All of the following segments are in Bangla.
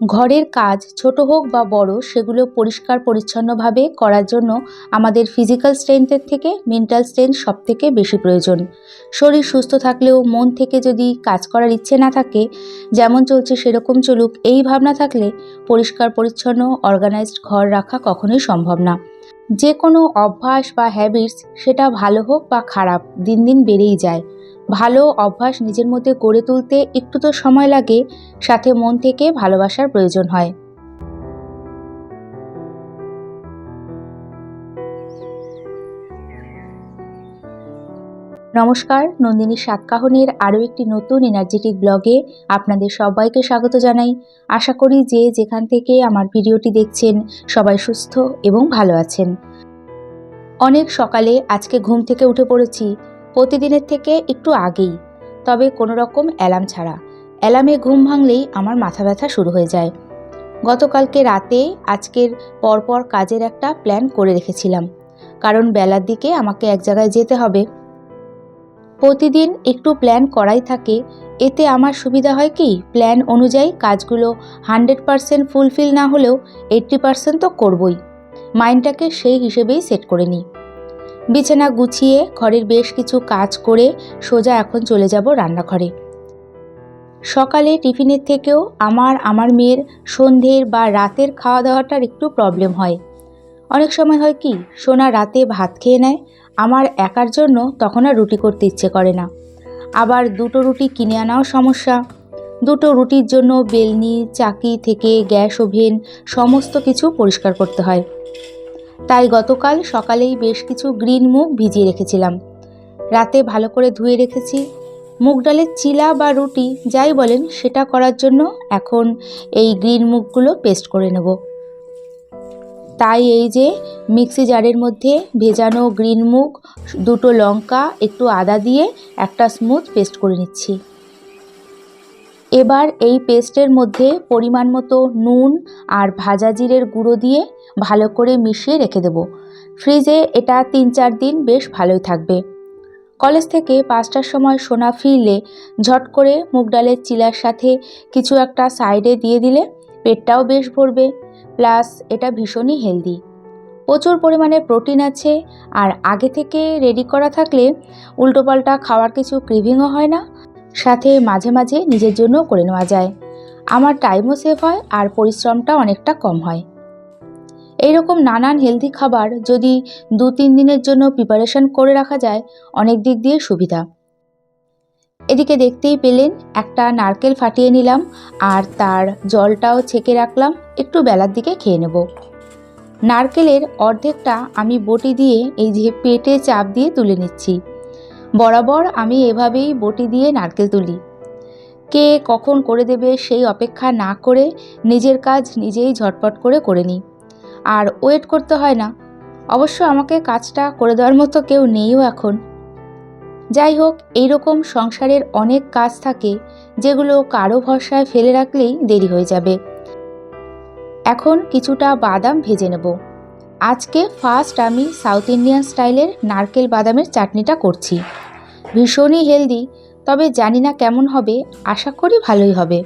ঘরের কাজ ছোট হোক বা বড়, সেগুলো পরিষ্কার পরিচ্ছন্নভাবে করার জন্য আমাদের ফিজিক্যাল স্ট্রেংথের থেকে মেন্টাল স্ট্রেংথ সব থেকে বেশি প্রয়োজন। শরীর সুস্থ থাকলেও মন থেকে যদি কাজ করার ইচ্ছে না থাকে, যেমন চলছে সেরকম চলুক, এই ভাবনা থাকলে পরিষ্কার পরিচ্ছন্ন অর্গানাইজড ঘর রাখা কখনোই সম্ভব না। যে কোনো অভ্যাস বা হ্যাবিটস সেটা ভালো হোক বা খারাপ, দিন দিন বেড়েই যায়। ভালো অভ্যাস নিজের মধ্যে গড়ে তুলতে একটু তো সময় লাগে, সাথে মন থেকে ভালোবাসার প্রয়োজন হয়। নমস্কার, নন্দিনী সাতকাহনের আরও একটি নতুন এনার্জেটিক ব্লগে আপনাদের সবাইকে স্বাগত জানাই। আশা করি যে যেখান থেকে আমার ভিডিওটি দেখছেন সবাই সুস্থ এবং ভালো আছেন। অনেক সকালে আজকে ঘুম থেকে উঠে পড়েছি, প্রতিদিনের থেকে একটু আগেই। তবে কোনো রকম অ্যালার্ম ছাড়া। অ্যালার্মে ঘুম ভাঙলেই আমার মাথা ব্যথা শুরু হয়ে যায়। গতকালকে রাতে আজকের পরপর কাজের একটা প্ল্যান করে রেখেছিলাম। কারণ বেলার দিকে আমাকে এক জায়গায় যেতে হবে। প্রতিদিন একটু প্ল্যান করাই থাকে। এতে আমার সুবিধা হয় কি? প্ল্যান অনুযায়ী কাজগুলো হান্ড্রেড পারসেন্ট ফুলফিল না হলেও এইট্টি পারসেন্ট তো করবই। মাইন্ডটাকে সেই হিসেবেই সেট করে নিই। বিছানা গুছিয়ে ঘরের বেশ কিছু কাজ করে সোজা এখন চলে যাব রান্নাঘরে। সকালে টিফিনের থেকেও আমার আমার মেয়ের সন্ধ্যের বা রাতের খাওয়া দাওয়াটার একটু প্রবলেম হয়। অনেক সময় হয় কি, সোনা রাতে ভাত খেয়ে নেয় আমার একার জন্য তখন আর রুটি করতে ইচ্ছে করে না। আবার দুটো রুটি কিনে আনাও সমস্যা। দুটো রুটির জন্য বেলনি, চাকি থেকে গ্যাস ওভেন, সমস্ত কিছু পরিষ্কার করতে হয়। তাই গতকাল সকালেই বেশ কিছু গ্রিন মুগ ভিজিয়ে রেখেছিলাম। রাতে ভালো করে ধুয়ে রেখেছি। মুগ ডালের চিলা বা রুটি যাই বলেন, সেটা করার জন্য এখন এই গ্রিন মুগগুলো পেস্ট করে নেব। তাই এই যে মিক্সি জারের মধ্যে ভেজানো গ্রিন মুগ, দুটো লঙ্কা, একটু আদা দিয়ে একটা স্মুথ পেস্ট করে নিচ্ছি। এবার এই পেস্টের মধ্যে পরিমাণ মতো নুন আর ভাজা জিরের গুঁড়ো দিয়ে ভালো করে মিশিয়ে রেখে দেবো। ফ্রিজে এটা তিন চার দিন বেশ ভালোই থাকবে। কলেজ থেকে পাঁচটার সময় সোনা ফিরলে ঝট করে মুগ ডালের চিলার সাথে কিছু একটা সাইডে দিয়ে দিলে পেটটাও বেশ ভরবে। প্লাস এটা ভীষণই হেলদি। প্রচুর পরিমাণে প্রোটিন আছে আর আগে থেকে রেডি করা থাকলে উল্টোপাল্টা খাওয়ার কিছু ক্রিভিংও হয় না। সাথে মাঝে মাঝে নিজের জন্য করে নেওয়া যায়। আমার টাইমও সেভ হয় আর পরিশ্রমটা অনেকটা কম হয়। এইরকম নানান হেলদি খাবার যদি দু তিন দিনের জন্য প্রিপারেশন করে রাখা যায়, অনেক দিক দিয়ে সুবিধা। এদিকে দেখতেই পেলেন, একটা নারকেল ফাটিয়ে নিলাম আর তার জলটাও ছেঁকে রাখলাম, একটু বেলার দিকে খেয়ে নেব। নারকেলের অর্ধেকটা আমি বটি দিয়ে এই যে পেটে চাপ দিয়ে তুলে নিচ্ছি। বরাবর আমি এভাবেই বটি দিয়ে নারকেল তুলি। কে কখন করে দেবে সেই অপেক্ষা না করে নিজের কাজ নিজেই ঝটপট করে করে নিই। আর ওয়েট করতে হয় না। অবশ্য আমাকে কাজটা করে দেওয়ার মতো কেউ নেইও এখন। যাই হোক, এইরকম সংসারের অনেক কাজ থাকে যেগুলো কারও ভরসায় ফেলে রাখলেই দেরি হয়ে যাবে। এখন কিছুটা বাদাম ভেজে নেব। আজকে ফার্স্ট আমি সাউথ ইন্ডিয়ান স্টাইলের নারকেল বাদামের চাটনিটা করছি। ভীষণই হেলদি তবে জানি না কেমন হবে, আশা করি ভালোই হবে।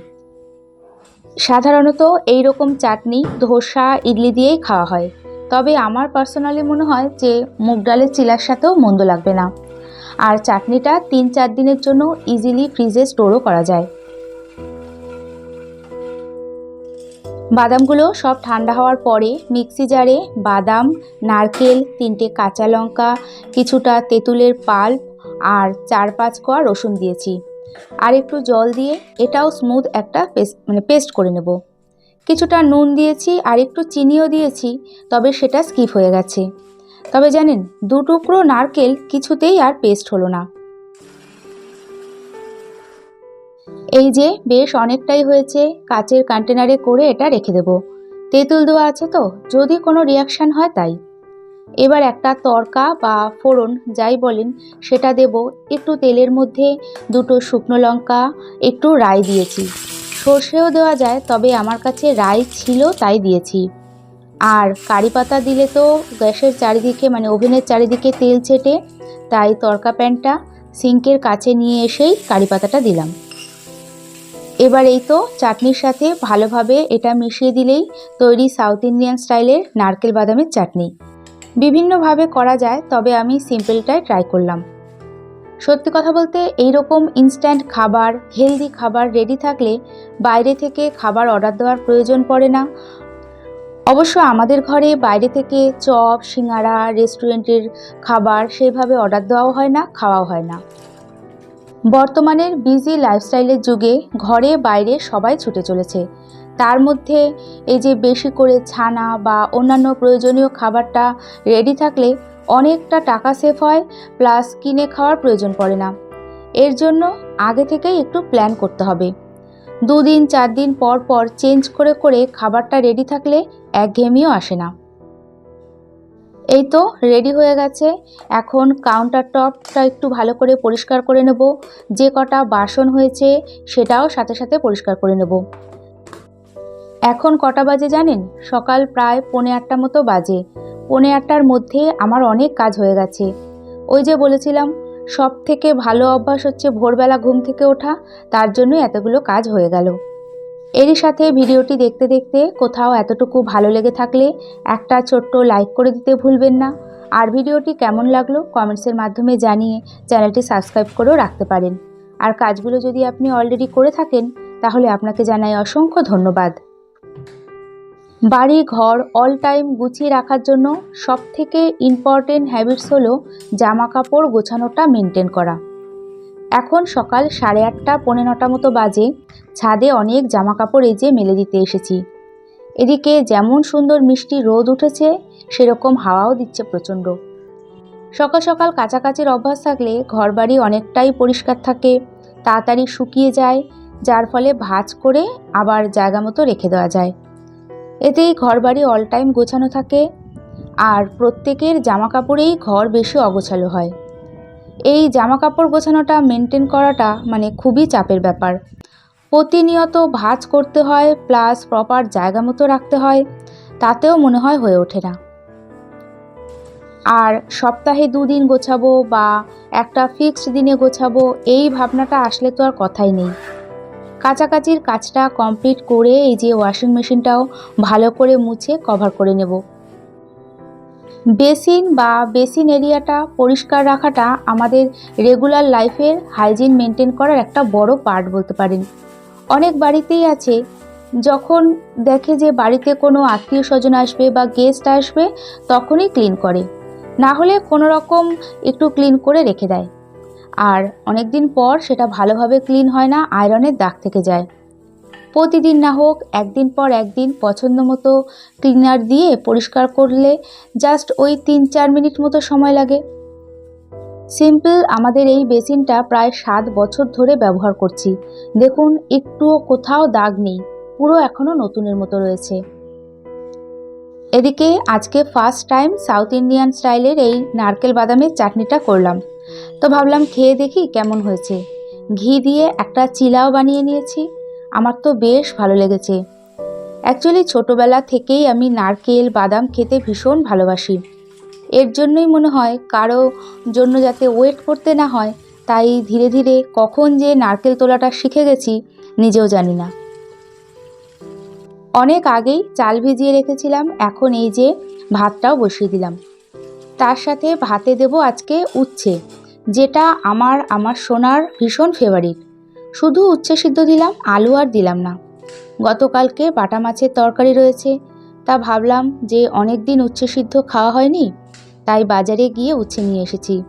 সাধারণত এই রকম চাটনি ধোসা, ইডলি দিয়েই খাওয়া হয়। তবে আমার পার্সোনালি মনে হয় যে মুগ ডালের চিলার সাথেও মন্দ লাগবে না। আর চাটনিটা তিন চার দিনের জন্য ইজিলি ফ্রিজে স্টোরও করা যায়। বাদামগুলো সব ঠান্ডা হওয়ার পরে মিক্সি জারে বাদাম, নারকেল, তিনটে কাঁচা লঙ্কা, কিছুটা তেঁতুলের পাল্প আর চার পাঁচ কোয়া রসুন দিয়েছি। আর একটু জল দিয়ে এটাও স্মুথ একটা পেস্ট মানে পেস্ট করে নেব। কিছুটা নুন দিয়েছি আর একটু চিনিও দিয়েছি, তবে সেটা স্কিপ হয়ে গেছে। তবে জানেন, দু টুকরো নারকেল কিছুতেই আর পেস্ট হলো না। এই যে বেশ অনেকটাই হয়েছে, কাচের কন্টেনারে করে এটা রেখে দেব। তেঁতুল দেওয়া আছে তো, যদি কোনো রিয়াকশান হয় তাই। এবার একটা তরকা বা ফোড়ন, যাই বলেন, সেটা দেব। একটু তেলের মধ্যে, দুটো শুকনো লঙ্কা, একটু রাই দিয়েছি। সর্ষেও দেওয়া যায়, তবে আমার কাছে রাই ছিল, তাই দিয়েছি। আর কারি পাতা দিলে তো গ্যাসের চারিদিকে মানে ওভেনের চারিদিকে তেল ছেটে, তাই তরকা প্যানটা সিঙ্কের কাছে নিয়ে এসেই কারি পাতাটা দিলাম। এবার এই তো চাটনির সাথে ভালোভাবে এটা মিশিয়ে দিলেই তৈরি সাউথ ইন্ডিয়ান স্টাইলের নারকেল বাদামের চাটনি। বিভিন্নভাবে করা যায়, তবে আমি সিম্পলটাই ট্রাই করলাম। সত্যি কথা বলতে এই রকম ইনস্ট্যান্ট খাবার, হেলদি খাবার রেডি থাকলে বাইরে থেকে খাবার অর্ডার দেওয়ার প্রয়োজন পড়ে না। অবশ্য আমাদের ঘরে বাইরে থেকে চপ, সিঙ্গারা, রেস্টুরেন্টের খাবার সেইভাবে অর্ডার দেওয়াও হয় না, খাওয়াও হয় না। বর্তমানের বিজি লাইফস্টাইলের যুগে ঘরে বাইরে সবাই ছুটে চলেছে। তার মধ্যে এই যে বেশি করে ছানা বা অন্যান্য প্রয়োজনীয় খাবারটা রেডি থাকলে অনেকটা টাকা সেফ হয় প্লাস কিনে খাওয়ার প্রয়োজন পড়ে না। এর জন্য আগে থেকেই একটু প্ল্যান করতে হবে। দুদিন চার দিন পর পর চেঞ্জ করে করে খাবারটা রেডি থাকলে একঘেয়েমিও আসে না। এই তো রেডি হয়ে গেছে। এখন কাউন্টার টপটা একটু ভালো করে পরিষ্কার করে নেব। যে কটা বাসন হয়েছে সেটাও সাথে সাথে পরিষ্কার করে নেব। এখন কটা বাজে জানেন? সকাল প্রায় পৌনে আটটা মতো বাজে। পৌনে আটটার মধ্যে আমার অনেক কাজ হয়ে গেছে। ওই যে বলেছিলাম সব থেকে ভালো অভ্যাস হচ্ছে ভোরবেলা ঘুম থেকে ওঠা, তার জন্য এতগুলো কাজ হয়ে গেল। এরই সাথে ভিডিওটি দেখতে দেখতে কোথাও এতটুকু ভালো লেগে থাকলে একটা ছোট্ট লাইক করে দিতে ভুলবেন না। আর ভিডিওটি কেমন লাগল কমেন্টসের মাধ্যমে জানিয়ে চ্যানেলটি সাবস্ক্রাইব করেও রাখতে পারেন। আর কাজগুলো যদি আপনি অলরেডি করে থাকেন, তাহলে আপনাকে জানাই অসংখ্য ধন্যবাদ। বাড়ি, ঘর অল টাইম গুছিয়ে রাখার জন্য সবথেকে ইম্পর্টেন্ট হ্যাবিটস হলো জামা কাপড় গোছানোটা মেনটেন করা। এখন সকাল সাড়ে আটটা, পৌনে নটা মতো বাজে, ছাদে অনেক জামা কাপড় এই যে মেলে দিতে এসেছি। এদিকে যেমন সুন্দর মিষ্টি রোদ উঠেছে, সেরকম হাওয়াও দিচ্ছে প্রচণ্ড। সকাল সকাল কাছাকাছির অভ্যাস থাকলে ঘরবাড়ি অনেকটাই পরিষ্কার থাকে, তাড়াতাড়ি শুকিয়ে যায়, যার ফলে ভাঁজ করে আবার জায়গা মতো রেখে দেওয়া যায়। এতেই ঘরবাড়ি অল টাইম গোছানো থাকে আর প্রত্যেকের জামা কাপড়েই ঘর বেশি অগোছালো হয়। এই জামা কাপড় গোছানোটা মেনটেন করাটা মানে খুবই চাপের ব্যাপার। প্রতিনিয়ত ভাঁজ করতে হয় প্লাস প্রপার জায়গা মতো রাখতে হয়, তাতেও মনে হয় হয়ে ওঠে না। আর সপ্তাহে দুদিন গোছাবো বা একটা ফিক্সড দিনে গোছাবো, এই ভাবনাটা আসলে তো আর কথাই নেই। কাছাকাছির কাজটা কমপ্লিট করে এই যে ওয়াশিং মেশিনটাও ভালো করে মুছে কভার করে নেব। বেসিন বা বেসিন এরিয়াটা পরিষ্কার রাখাটা আমাদের রেগুলার লাইফের হাইজিন মেনটেন করার একটা বড় পার্ট বলতে পারেন। অনেক বাড়িতেই আছে, যখন দেখে যে বাড়িতে কোনো আত্মীয় স্বজন আসবে বা গেস্ট আসবে, তখনই ক্লিন করে। না হলে কোনো রকম একটু ক্লিন করে রেখে দেয়। আর অনেক দিন পর সেটা ভালোভাবে ক্লিন হয় না, আয়রনের দাগ থেকে যায়। প্রতিদিন না হোক, একদিন পর একদিন পছন্দ মতো ক্লিনার দিয়ে পরিষ্কার করলে জাস্ট ওই তিন চার মিনিট মতো সময় লাগে। সিম্পল আমাদের এই বেসিনটা প্রায় সাত বছর ধরে ব্যবহার করছি। দেখুন, একটুও কোথাও দাগ নেই, পুরো এখনও নতুনের মতো রয়েছে। এদিকে আজকে ফার্স্ট টাইম সাউথ ইন্ডিয়ান স্টাইলের এই নারকেল বাদামের চাটনিটা করলাম। তো ভাবলাম খেয়ে দেখি কেমন হয়েছে। ঘি দিয়ে একটা চিলাও বানিয়ে নিয়েছি। আমার তো বেশ ভালো লেগেছে। অ্যাকচুয়ালি ছোটোবেলা থেকেই আমি নারকেল, বাদাম খেতে ভীষণ ভালোবাসি। এর জন্যই মনে হয় কারও জন্য যাতে ওয়েট করতে না হয়, তাই ধীরে ধীরে কখন যে নারকেল তোলাটা শিখে গেছি, নিজেও জানি না। অনেক আগেই চাল ভিজিয়ে রেখেছিলাম, এখন এই যে ভাতটাও বসিয়ে দিলাম। তার সাথে ভাতে দেব আজকে উচ্ছে। যেটা আমার আমার সোনার ভীষণ ফেভারিট শুধু উচ্ছে সিদ্ধ দিলাম, আলু আর দিলাম না। গতকালকে বাটা মাছের তরকারি রয়েছে। তা ভাবলাম যে অনেক দিন উচ্ছে সিদ্ধ খাওয়া হয়নি, তাই বাজারে গিয়ে উচ্ছে নিয়ে এসেছি।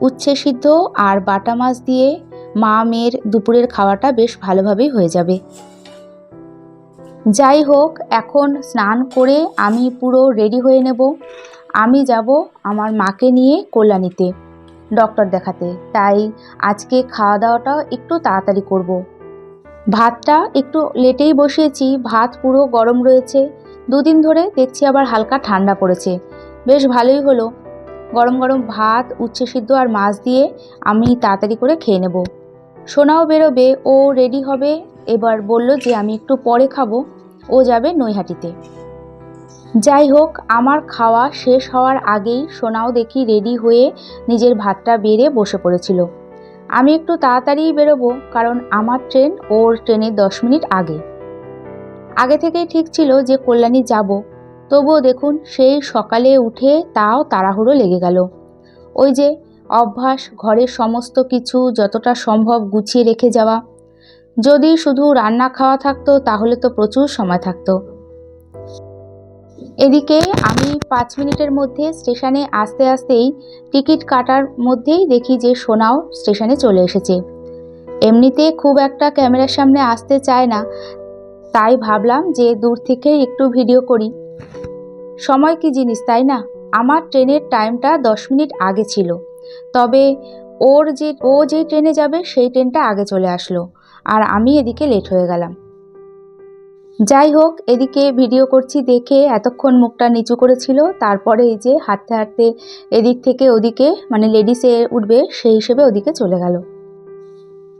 উচ্ছে সিদ্ধ আর বাটা মাছ দিয়ে মা মেয়ের দুপুরের খাওয়াটা বেশ ভালোভাবেই হয়ে যাবে। যাই হোক, এখন স্নান করে আমি পুরো রেডি হয়ে নেব। আমি যাব আমার মাকে নিয়ে কল্যাণীতে। ডক্টর দেখাতে। তাই আজকে খাওয়া দাওয়াটাও একটু তাড়াতাড়ি করব। ভাতটা একটু লেটেই বসিয়েছি, ভাত পুরো গরম রয়েছে। দুদিন ধরে দেখছি আবার হালকা ঠান্ডা পড়েছে। বেশ ভালোই হলো। গরম গরম ভাত, উচ্ছে সিদ্ধ আর মাছ দিয়ে আমি তাড়াতাড়ি করে খেয়ে নেব। সোনাও বেরোবে, ও রেডি হবে। এবার বলল যে আমি একটু পরে খাব। ও যাবে নৈহাটিতে। যাই হোক আমার খাওয়া শেষ হওয়ার আগেই সোনাও দেখি রেডি হয়ে নিজের ভাতটা বেড়ে বসে পড়েছিল। আমি একটু তাড়াতাড়ি বেরোবো, কারণ আমার ট্রেন ওর ট্রেনের দশ মিনিট আগে। আগে থেকেই ঠিক ছিল যে কল্যাণী যাব। তবুও দেখুন, সেই সকালে উঠে তাও তাড়াহুড়ো লেগে গেল। ওই যে, অভ্যাস, ঘরের সমস্ত কিছু যতটা সম্ভব গুছিয়ে রেখে যাওয়া। যদি শুধু রান্না খাওয়া থাকতো, তাহলে তো প্রচুর সময় থাকতো। এদিকে আমি পাঁচ মিনিটের মধ্যে স্টেশনে আসতে আসতেই টিকিট কাটার মধ্যেই দেখি যে সোনাও স্টেশনে চলে এসেছে। এমনিতে খুব একটা ক্যামেরার সামনে আসতে চায় না, তাই ভাবলাম যে দূর থেকে একটু ভিডিও করি। সময় কি জিনিস, তাই না? আমার ট্রেনের টাইমটা দশ মিনিট আগে ছিল, তবে ওর যে, ও যেই ট্রেনে যাবে সেই ট্রেনটা আগে চলে আসলো, আর আমি এদিকে লেট হয়ে গেলাম। যাই হোক, এদিকে ভিডিও করছি দেখে এতক্ষণ মুখটা নিচু করেছিল, তারপরে এই যে হাঁটতে হাঁটতে এদিক থেকে ওদিকে মানে লেডিসে উঠবে, সেই হিসেবে ওদিকে চলে গেল।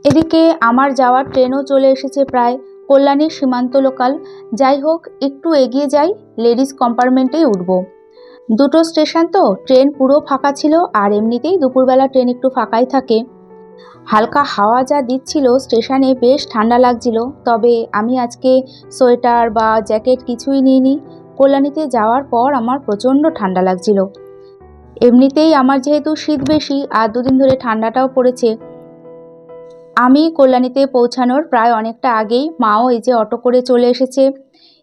এদিকে আমার যাওয়ার ট্রেনও চলে এসেছে প্রায় কল্যাণীর সীমান্ত লোকাল যাই হোক, একটু এগিয়ে যাই লেডিস কম্পার্টমেন্টেই উঠব। দুটো স্টেশন তো, ট্রেন পুরো ফাঁকা ছিল, আর এমনিতেই দুপুরবেলা ট্রেন একটু ফাঁকাই থাকে। হালকা হাওয়া যা দিচ্ছিল স্টেশনে বেশ ঠান্ডা লাগছিল, তবে আমি আজকে সোয়েটার বা জ্যাকেট কিছুই নিইনি। কল্যাণীতে যাওয়ার পর আমার প্রচণ্ড ঠান্ডা লাগছিল। এমনিতেই আমার যেহেতু শীত বেশি, আর দুদিন ধরে ঠান্ডাটাও পড়েছে, আমি কল্যাণীতে পৌঁছানোর প্রায় অনেকটা আগেই মাও এই যে অটো করে চলে এসেছে।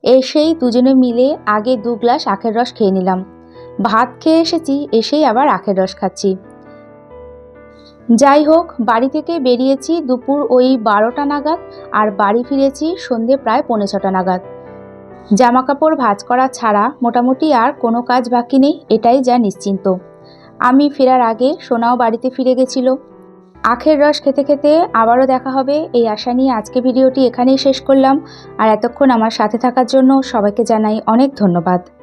এসেই দুজনে মিলে আগে দু গ্লাস আখের রস খেয়ে নিলাম। ভাত খেয়ে এসেছি, এসেই আবার আখের রস খাচ্ছি। যাই হোক, বাড়ি থেকে বেরিয়েছি দুপুর ওই বারোটা নাগাদ আর বাড়ি ফিরেছি সন্ধে প্রায় পৌনে ছটা নাগাদ। জামা কাপড় ভাঁজ করা ছাড়া মোটামুটি আর কোনো কাজ বাকি নেই, এটাই যা নিশ্চিন্ত। আমি ফেরার আগে সোনাও বাড়িতে ফিরে গেছিল। আখের রস খেতে খেতে আবারও দেখা হবে। এই আশা নিয়ে আজকে ভিডিওটি এখানেই শেষ করলাম। আর এতক্ষণ আমার সাথে থাকার জন্য সবাইকে জানাই অনেক ধন্যবাদ।